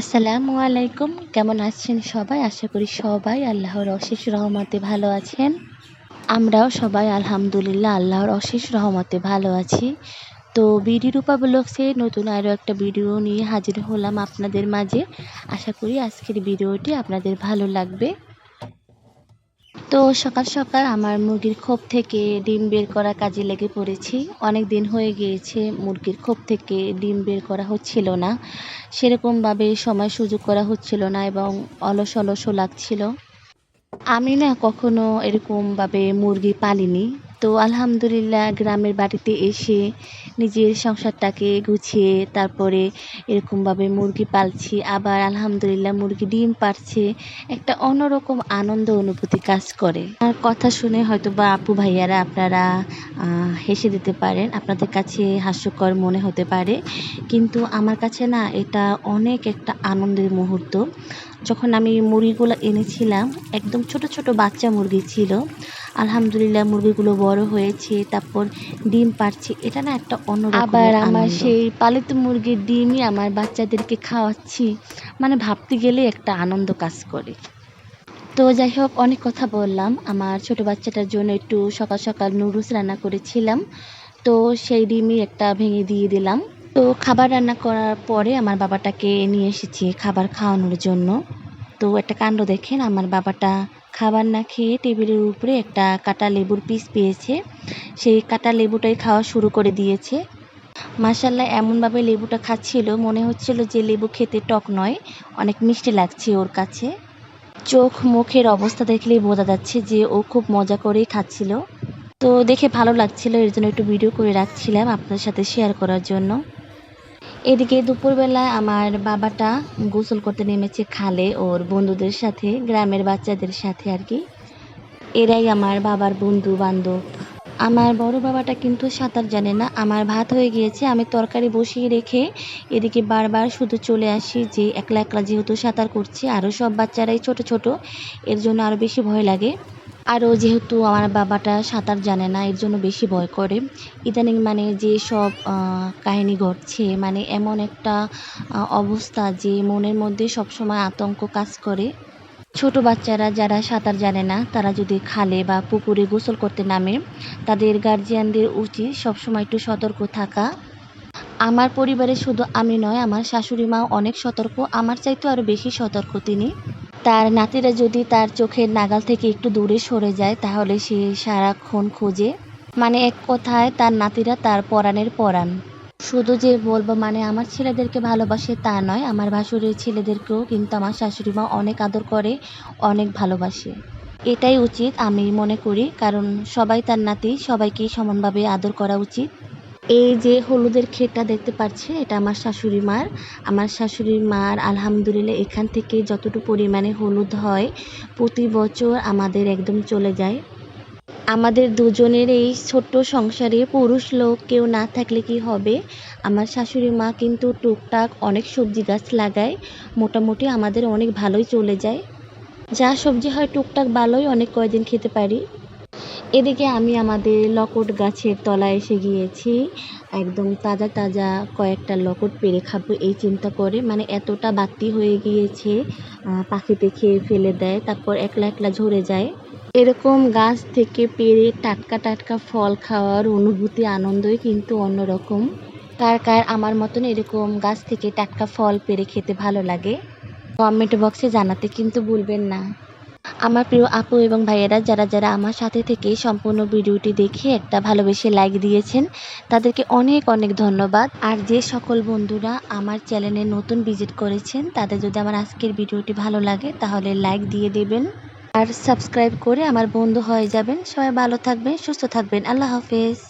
আসসালামু আলাইকুম। কেমন আছেন সবাই? আশা করি সবাই আল্লাহর অশেষ রহমতে ভালো আছেন। আমরাও সবাই আলহামদুলিল্লাহ আল্লাহর অশেষ রহমতে ভালো আছি। তো বিডি রূপা ব্লগসে নতুন আরও একটা ভিডিও নিয়ে হাজির হলাম আপনাদের মাঝে। আশা করি আজকের ভিডিওটি আপনাদের ভালো লাগবে। তো সকাল সকাল আমার মুরগির খোপ থেকে ডিম বের করা কাজে লেগে পড়েছি। অনেক দিন হয়ে গিয়েছে, মুরগির খোপ থেকে ডিম বের করা হচ্ছিল না। সেরকমভাবে সময় সুযোগ করা হচ্ছিল না এবং অলস অলসও লাগছিল। আমি না কখনো এরকমভাবে মুরগি পালিনি। তো আলহামদুলিল্লাহ গ্রামের বাড়িতে এসে নিজের সংসারটাকে গুছিয়ে তারপরে এরকমভাবে মুরগি পালছি। আবার আলহামদুলিল্লাহ মুরগি ডিম পারছে। একটা অন্যরকম আনন্দ অনুভূতি কাজ করে। আর কথা শুনে হয়তো বা আপু ভাইয়ারা আপনারা হেসে দিতে পারেন। আপনাদের কাছে হাস্যকর মনে হতে পারে। কিন্তু আমার কাছে না এটা অনেক একটা আনন্দের মুহূর্ত। যখন আমি মুরগিগুলো এনেছিলাম, একদম ছোট ছোট বাচ্চা মুরগি ছিল আলহামদুলিল্লাহ মুরগিগুলো বড় হয়েছে তারপর ডিম পারছে এটা না একটা অন্য আবার আমার সেই পালিত মুরগির ডিমই আমার বাচ্চাদেরকে খাওয়াচ্ছি। মানে ভাবতে গেলে একটা আনন্দ কাজ করে। তো যাই হোক অনেক কথা বললাম। আমার ছোট বাচ্চাটার জন্য একটু সকাল সকাল নুডলস রান্না করেছিলাম। তো সেই ডিমই একটা ভেঙে দিয়ে দিলাম। তো খাবার রান্না করার পরে আমার বাবাটাকে নিয়ে এসেছি খাবার খাওয়ানোর জন্য। তো একটা কাণ্ড দেখেন আমার বাবাটা খাবার না খেয়ে টেবিলের উপরে একটা কাটা লেবুর পিস পেয়েছে। সেই কাটা লেবুটাই খাওয়া শুরু করে দিয়েছে। মাসাল্লাহ এমনভাবে লেবুটা খাচ্ছিল, মনে হচ্ছিল যে লেবু খেতে টক নয়, অনেক মিষ্টি লাগছে ওর কাছে। চোখ মুখের অবস্থা দেখলেই বোঝা যাচ্ছে যে ও খুব মজা করেই খাচ্ছিল। তো দেখে ভালো লাগছিল, এর জন্য একটু ভিডিও করে রাখছিলাম আপনার সাথে শেয়ার করার জন্য। এদিকে দুপুরবেলায় আমার বাবাটা গোসল করতে নেমেছে খালে ওর বন্ধুদের সাথে, গ্রামের বাচ্চাদের সাথে আর কি। এরাই আমার বাবার বন্ধু বান্ধব। আমার বড় বাবাটা কিন্তু সাঁতার জানে না, আমার ভাত হয়ে গিয়েছে, আমি তরকারি বসিয়ে রেখে এদিকে বারবার শুধু চলে আসি যে একলা একলা যেহেতু সাঁতার করছি আরও সব বাচ্চারাই ছোট ছোট, এর জন্য আরও বেশি ভয় লাগে। আরও যেহেতু আমার বাবাটা সাঁতার জানে না, এর জন্য বেশি ভয় করে। ইদানিং মানে যে সব কাহিনী ঘটছে মানে এমন একটা অবস্থা যে মনের মধ্যে সবসময় আতঙ্ক কাজ করে। ছোট বাচ্চারা যারা সাঁতার জানে না, তারা যদি খালে বা পুকুরে গোসল করতে নামে, তাদের গার্জিয়ানদের উচিত সবসময় একটু সতর্ক থাকা। আমার পরিবারে শুধু আমি নয়, আমার শাশুড়ি মাও অনেক সতর্ক, আমার চাইতেও আরও বেশি সতর্ক তিনি। তার নাতিরা যদি তার চোখের নাগাল থেকে একটু দূরে সরে যায়, তাহলে সে সারাক্ষণ খোঁজে। মানে এক কথায়, তার নাতিরা তার পরাণের পরাণ। শুধু যে বলব মানে আমার ছেলেদেরকে ভালোবাসে তা নয়, আমার ভাসুরের ছেলেদেরকেও কিন্তু আমার শাশুড়ি মা অনেক আদর করে, অনেক ভালোবাসে। এটাই উচিত আমি মনে করি, কারণ সবাই তার নাতি, সবাইকেই সমানভাবে আদর করা উচিত। এই যে হলুদের ক্ষেতটা দেখতে পাচ্ছে, এটা আমার শাশুড়ি মার। আমার শাশুড়ি মার, আলহামদুলিল্লাহ, এখান থেকে যতটুকু পরিমাণে হলুদ হয়, প্রতি বছর আমাদের একদম চলে যায়। আমাদের দুজনের এই ছোট্ট সংসারে পুরুষ লোক কেউ না থাকলে কি হবে? আমার শাশুড়ি মা কিন্তু টুকটাক অনেক সবজি গাছ লাগায়, মোটামুটি আমাদের অনেক ভালোই চলে যায়। যা সবজি হয় টুকটাক ভালোই, অনেক কয়দিন খেতে পারি। এদিকে আমি আমাদের লকট গাছের তলায় এসে গিয়েছি। একদম তাজা তাজা কয়েকটা লকট পেরে খাব, এই চিন্তা করে। মানে এতটা বাতি হয়ে গিয়েছে পাখিতে খেয়ে ফেলে দেয়, তারপর একলা একলা ঝরে যায়। এরকম গাছ থেকে পেরে টাটকা টাটকা ফল খাওয়ার অনুভূতি, আনন্দই কিন্তু অন্যরকম। কার কার আমার মতন এরকম গাছ থেকে টাটকা ফল পেরে খেতে ভালো লাগে, কমেন্ট বক্সে জানাতে কিন্তু ভুলবেন না। আমার প্রিয় আপু এবং ভাইয়েরা, যারা যারা আমার সাথে থেকে সম্পূর্ণ ভিডিওটি দেখে একটা ভালোবেসে লাইক দিয়েছেন, তাদেরকে অনেক অনেক ধন্যবাদ। আর যে সকল বন্ধুরা আমার চ্যানেলে নতুন ভিজিট করেছেন, তাদের যদি আমার আজকের ভিডিওটি ভালো লাগে, তাহলে লাইক দিয়ে দেবেন। আর সাবস্ক্রাইব করে আমার বন্ধু হয়ে যাবেন। সবাই ভালো থাকবেন, সুস্থ থাকবেন। আল্লাহ হাফেজ।